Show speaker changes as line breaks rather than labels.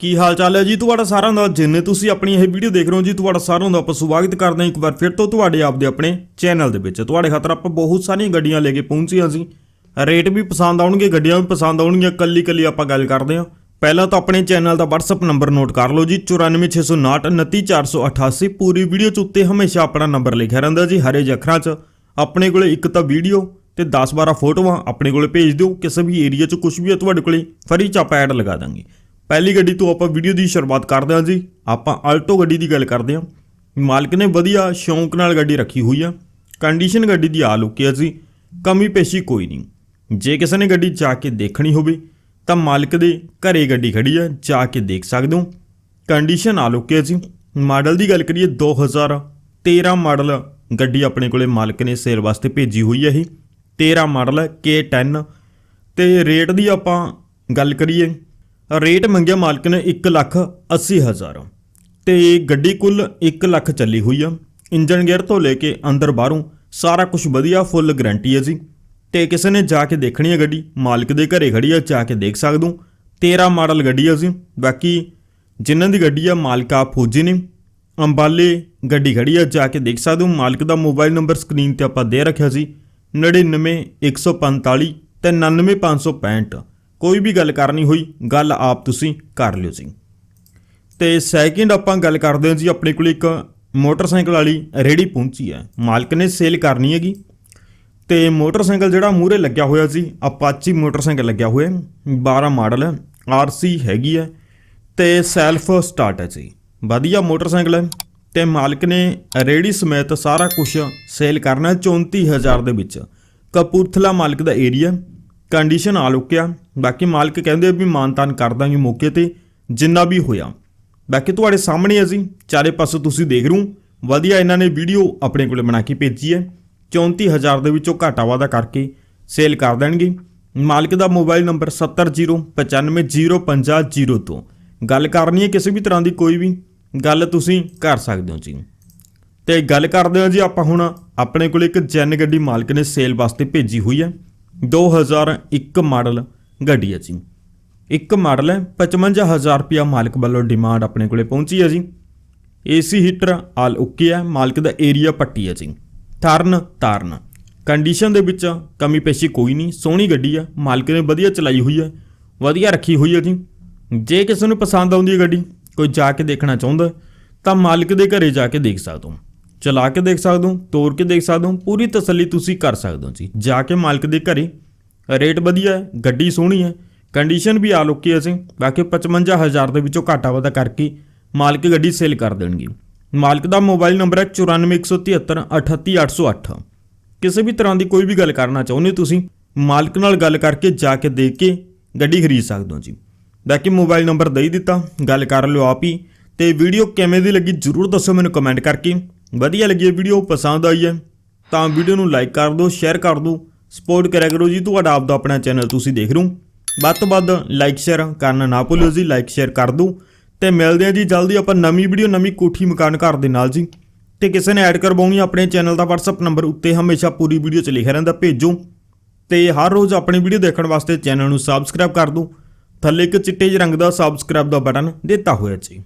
ਕੀ ਹਾਲ ਚਾਲ ਹੈ ਜੀ? ਤੁਹਾਡਾ ਸਾਰਿਆਂ ਦਾ, ਜਿੰਨੇ ਤੁਸੀਂ ਆਪਣੀ ਇਹ ਵੀਡੀਓ ਦੇਖ ਰਹੇ ਹੋ ਜੀ, ਤੁਹਾਡਾ ਸਾਰਿਆਂ ਦਾ ਆਪਾਂ ਸਵਾਗਤ ਕਰਦੇ ਹਾਂ ਇੱਕ ਵਾਰ ਫਿਰ ਤੋਂ ਤੁਹਾਡੇ ਆਪਦੇ ਆਪਣੇ ਚੈਨਲ ਦੇ ਵਿੱਚ। ਤੁਹਾਡੇ ਖਾਤਰ ਆਪਾਂ ਬਹੁਤ ਸਾਰੀਆਂ ਗੱਡੀਆਂ ਲੈ ਕੇ ਪਹੁੰਚੇ ਹਾਂ ਸੀ। ਰੇਟ ਵੀ ਪਸੰਦ ਆਉਣਗੇ, ਗੱਡੀਆਂ ਵੀ ਪਸੰਦ ਆਉਣਗੀਆਂ ਕੱਲੀ ਕੱਲੀ ਆਪਾਂ ਗੱਲ ਕਰਦੇ ਹਾਂ। ਪਹਿਲਾਂ ਤਾਂ ਆਪਣੇ ਚੈਨਲ ਦਾ WhatsApp ਨੰਬਰ ਨੋਟ ਕਰ ਲਓ ਜੀ 9469299488 ਪੂਰੀ ਵੀਡੀਓ 'ਚ ਉੱਤੇ ਹਮੇਸ਼ਾ ਆਪਣਾ ਨੰਬਰ ਲਿਖਿਆ ਰਹਿੰਦਾ ਜੀ, ਹਰੇ ਜਿਹੇ ਅੱਖਰਾਂ 'ਚ। ਆਪਣੇ ਕੋਲੇ ਇੱਕ ਤਾਂ ਵੀਡੀਓ ਤੇ 10-12 ਫੋਟੋਆਂ ਆਪਣੇ ਕੋਲੇ ਭੇਜ ਦਿਓ, ਕਿਸੇ ਵੀ ਏਰੀਆ 'ਚ ਕੁਝ ਵੀ ਹੈ ਤੁਹਾਡੇ ਕੋਲੇ, ਫਰੀ ਚ ਆਪਾਂ ਐਡ ਲਗਾ ਦਾਂਗੇ। ਪਹਿਲੀ ਗੱਡੀ ਤੋਂ ਆਪਾਂ ਵੀਡੀਓ ਦੀ ਸ਼ੁਰੂਆਤ ਕਰਦੇ ਹਾਂ ਜੀ। ਆਪਾਂ ਆਲਟੋ ਗੱਡੀ ਦੀ ਗੱਲ ਕਰਦੇ ਹਾਂ। ਮਾਲਕ ਨੇ ਵਧੀਆ ਸ਼ੌਂਕ ਨਾਲ ਗੱਡੀ ਰੱਖੀ ਹੋਈ ਆ। ਕੰਡੀਸ਼ਨ ਗੱਡੀ ਦੀ ਆ ਲੁਕੀ ਆ ਜੀ। ਕਮੀ ਪੇਸ਼ੀ ਕੋਈ ਨਹੀਂ। ਜੇ ਕਿਸੇ ਨੇ ਗੱਡੀ ਜਾ ਕੇ ਦੇਖਣੀ ਹੋਵੇ, ਤਾਂ ਮਾਲਕ ਦੇ ਘਰੇ ਗੱਡੀ ਖੜੀ ਆ, ਜਾ ਕੇ ਦੇਖ ਸਕਦੇ ਹੋ। ਕੰਡੀਸ਼ਨ ਆ ਲੁਕੀ ਆ ਜੀ। ਮਾਡਲ ਦੀ ਗੱਲ ਕਰੀਏ 2013 ਮਾਡਲ ਗੱਡੀ ਆਪਣੇ ਕੋਲੇ ਮਾਲਕ ਨੇ ਸੇਲ ਵਾਸਤੇ ਭੇਜੀ ਹੋਈ ਹੈ ਇਹ। 13 ਮਾਡਲ ਹੈ K10 ਤੇ ਰੇਟ ਦੀ ਆਪਾਂ ਗੱਲ ਕਰੀਏ ਰੇਟ ਮੰਗਿਆ ਮਾਲਕ ਨੇ 1 ਲੱਖ 80 ਹਜ਼ਾਰ। ਤੇ ਗੱਡੀ ਕੁੱਲ 1 ਲੱਖ ਚੱਲੀ ਹੋਈ ਆ। ਇੰਜਨ ਗੇਅਰ ਤੋਂ ਲੈ ਕੇ ਅੰਦਰ ਬਾਹਰੋਂ ਸਾਰਾ ਕੁਝ ਵਧੀਆ, ਫੁੱਲ ਗਾਰੰਟੀ ਹੈ ਜੀ। ਤੇ ਕਿਸੇ ਨੇ ਜਾ ਕੇ ਦੇਖਣੀ ਹੈ ਗੱਡੀ, ਮਾਲਕ ਦੇ ਘਰੇ ਖੜੀ ਆ, ਜਾ ਕੇ ਦੇਖ ਸਕਦੇ ਹੋ। 13 ਮਾਡਲ ਗੱਡੀ ਆ ਜੀ। ਬਾਕੀ ਜਿਨ੍ਹਾਂ ਦੀ ਗੱਡੀ ਆ, ਮਾਲਕ ਆ ਫੌਜੀ ਨੇ। ਅੰਬਾਲੇ ਗੱਡੀ ਖੜੀ ਆ, ਜਾ ਕੇ ਦੇਖ ਸਕਦੇ ਹੋ। ਮਾਲਕ ਦਾ ਮੋਬਾਈਲ ਨੰਬਰ ਸਕਰੀਨ ਤੇ ਆਪਾਂ ਦੇ ਰੱਖਿਆ ਸੀ 99145 ਤੇ 99565 ਕੋਈ ਵੀ ਗੱਲ ਕਰਨੀ ਹੋਈ, ਗੱਲ ਆਪ ਤੁਸੀਂ ਕਰ ਲਿਓ ਜੀ। ਤੇ ਸੈਕਿੰਡ ਆਪਾਂ ਗੱਲ ਕਰਦੇ ਹਾਂ ਜੀ, ਆਪਣੇ ਕੋਲ ਇੱਕ ਮੋਟਰਸਾਈਕਲ ਵਾਲੀ ਰੇੜੀ ਪਹੁੰਚੀ ਹੈ। ਮਾਲਕ ਨੇ ਸੇਲ ਕਰਨੀ ਹੈਗੀ। ਤੇ ਮੋਟਰਸਾਈਕਲ ਜਿਹੜਾ ਮੂਹਰੇ ਲੱਗਿਆ ਹੋਇਆ ਸੀ ਅਪਾਚੀ ਮੋਟਰਸਾਈਕਲ ਲੱਗਿਆ ਹੋਇਆ ਹੈ 12 ਮਾਡਲ ਹੈ ਆਰਸੀ ਹੈਗੀ ਹੈ, ਤੇ ਸੈਲਫ ਸਟਾਰਟ ਹੈ ਜੀ। ਵਧੀਆ ਮੋਟਰਸਾਈਕਲ ਹੈ, ਤੇ ਮਾਲਕ ਨੇ ਰੇੜੀ ਸਮੇਤ ਸਾਰਾ ਕੁਝ ਸੇਲ ਕਰਨਾ 34000 ਦੇ ਵਿੱਚ। ਕਪੂਰਥਲਾ ਮਾਲਕ ਦਾ ਏਰੀਆ ਕੰਡੀਸ਼ਨ ਆ ਲੁਕਿਆ। ਬਾਕੀ ਮਾਲਕ ਕਹਿੰਦੇ ਆ ਵੀ ਮਾਨਤਾਨ ਕਰ ਦਾਂਗੇ ਮੌਕੇ ਤੇ, ਜਿੰਨਾ ਵੀ ਹੋਇਆ। ਬਾਕੀ ਤੁਹਾਡੇ ਸਾਹਮਣੇ ਹੈ ਜੀ, ਚਾਰੇ ਪਾਸੇ ਤੁਸੀਂ ਦੇਖ ਰਹੇ ਵਧੀਆ ਇਹਨਾਂ ਨੇ ਵੀਡੀਓ ਆਪਣੇ ਕੋਲੇ ਬਣਾ ਕੇ ਭੇਜੀ ਹੈ। 34000 ਦੇ ਵਿੱਚੋਂ ਘਾਟਾ ਵਾਦਾ ਕਰਕੇ ਸੇਲ ਕਰ ਦੇਣਗੇ। ਮਾਲਕ ਦਾ ਮੋਬਾਈਲ ਨੰਬਰ 70955050 ਤੋਂ। ਗੱਲ ਕਰਨੀ ਹੈ ਕਿਸੇ ਵੀ ਤਰ੍ਹਾਂ ਦੀ ਕੋਈ ਵੀ, ਗੱਲ ਤੁਸੀਂ ਕਰ ਸਕਦੇ ਹੋ ਜੀ। ਤੇ ਗੱਲ ਕਰਦੇ ਹਾਂ ਜੀ ਆਪਾਂ ਹੁਣ, ਆਪਣੇ ਕੋਲ ਇੱਕ ਜੈਨ ਗੱਡੀ ਮਾਲਕ ਨੇ ਸੇਲ ਵਾਸਤੇ ਭੇਜੀ ਹੋਈ ਹੈ। 2001 ਮਾਡਲ ਗੱਡੀ ਹੈ ਜੀ। ਇੱਕ ਮਾਡਲ ਹੈ 55000 ਰੁਪਿਆ ਮਾਲਕ ਵੱਲੋਂ ਡਿਮਾਂਡ ਆਪਣੇ ਕੋਲੇ ਪਹੁੰਚੀ ਹੈ ਜੀ। ਏਸੀ ਹੀਟਰ ਆਲ ਓਕੇ ਹੈ, ਮਾਲਕ ਦਾ ਏਰੀਆ ਪੱਟੀ ਹੈ ਜੀ। ਟਰਨ ਤਾਰਨ। ਕੰਡੀਸ਼ਨ ਦੇ ਵਿੱਚ ਕਮੀ ਪੇਸ਼ੀ ਕੋਈ ਨਹੀਂ, ਸੋਹਣੀ ਗੱਡੀ ਆ ਮਾਲਕ ਨੇ ਵਧੀਆ ਚਲਾਈ ਹੋਈ ਹੈ, ਵਧੀਆ ਰੱਖੀ ਹੋਈ ਹੈ ਜੀ। ਜੇ ਕਿਸੇ ਨੂੰ ਪਸੰਦ ਆਉਂਦੀ ਹੈ ਗੱਡੀ, ਕੋਈ ਜਾ ਕੇ ਦੇਖਣਾ ਚਾਹੁੰਦਾ ਤਾਂ ਮਾਲਕ ਦੇ ਘਰੇ ਜਾ ਕੇ ਦੇਖ ਸਕਦੇ ਹੋ। ਚਲਾ ਕੇ ਦੇਖ ਸਕਦੇ ਹੋ ਤੋੜ ਕੇ ਦੇਖ ਸਕਦੇ ਹੋ, ਪੂਰੀ ਤਸੱਲੀ ਤੁਸੀਂ ਕਰ ਸਕਦੇ ਹੋ ਜੀ। ਜਾ ਕੇ ਮਾਲਕ ਦੇ ਘਰੇ ਰੇਟ ਵਧੀਆ ਹੈ, ਗੱਡੀ ਸੋਹਣੀ ਹੈ ਕੰਡੀਸ਼ਨ ਵੀ ਆ ਲੋਕੀ ਅਸੀਂ, ਬਾਕੀ 55000 ਦੇ ਵਿੱਚੋਂ ਘਾਟਾ ਵਾਧਾ ਕਰਕੇ ਮਾਲਕ ਗੱਡੀ ਸੇਲ ਕਰ ਦੇਣਗੇ। ਮਾਲਕ ਦਾ ਮੋਬਾਈਲ ਨੰਬਰ ਹੈ 9417 38808 ਕਿਸੇ ਵੀ ਤਰ੍ਹਾਂ ਦੀ ਕੋਈ ਵੀ ਗੱਲ ਕਰਨਾ ਚਾਹੁੰਦੇ ਤੁਸੀਂ, ਮਾਲਕ ਨਾਲ ਗੱਲ ਕਰਕੇ ਜਾ ਕੇ ਦੇਖ ਕੇ ਗੱਡੀ ਖਰੀਦ ਸਕਦੇ ਹੋ ਜੀ। ਬਾਕੀ ਮੋਬਾਈਲ ਨੰਬਰ ਦੇ ਦਿੱਤਾ, ਗੱਲ ਕਰ ਲਿਓ ਆਪ ਹੀ। ਤੇ ਵੀਡੀਓ ਕਿਵੇਂ ਦੀ ਲੱਗੀ ਜਰੂਰ ਦੱਸੋ ਮੈਨੂੰ ਕਮੈਂਟ ਕਰਕੇ। ਵਧੀਆ ਲੱਗੀ ਹੈ ਵੀਡੀਓ ਪਸੰਦ ਆਈ ਹੈ, ਤਾਂ ਵੀਡੀਓ ਨੂੰ ਲਾਈਕ ਕਰ ਦਿਓ ਸ਼ੇਅਰ ਕਰ ਦਿਓ। ਸਪੋਰਟ ਕਰਿਆ ਕਰੋ ਜੀ, ਤੁਹਾਡਾ ਆਪਦਾ ਆਪਣਾ ਚੈਨਲ ਤੁਸੀਂ ਦੇਖ ਰਹੇ ਹੋ। ਵੱਧ ਤੋਂ ਵੱਧ ਲਾਈਕ ਸ਼ੇਅਰ ਕਰਨਾ ਨਾ ਭੁੱਲਿਓ ਜੀ ਲਾਈਕ ਸ਼ੇਅਰ ਕਰ ਦਿਓ। ਤੇ ਮਿਲਦੇ ਹਾਂ ਜੀ ਜਲਦੀ, ਆਪਾਂ ਨਵੀਂ ਵੀਡੀਓ ਨਵੀਂ ਕੋਠੀ ਮਕਾਨ ਘਰ ਦੇ ਨਾਲ ਜੀ। ਤੇ ਕਿਸੇ ਨੇ ਐਡ ਕਰਵਾਉਣੀ ਆਪਣੇ ਚੈਨਲ ਦਾ WhatsApp ਨੰਬਰ ਉੱਤੇ ਹਮੇਸ਼ਾ ਪੂਰੀ ਵੀਡੀਓ 'ਚ ਲਿਖਿਆ ਰਹਿੰਦਾ, ਭੇਜੋ। ਤੇ ਹਰ ਰੋਜ਼ ਆਪਣੀ ਵੀਡੀਓ ਦੇਖਣ ਵਾਸਤੇ ਚੈਨਲ ਨੂੰ ਸਬਸਕ੍ਰਾਈਬ ਕਰ ਦਿਓ। ਥੱਲੇ ਇੱਕ ਚਿੱਟੇ ਜਿਹੇ ਰੰਗ ਦਾ ਸਬਸਕ੍ਰਾਈਬ ਦਾ ਬਟਨ ਦਿੱਤਾ ਹੋਇਆ ਜੀ।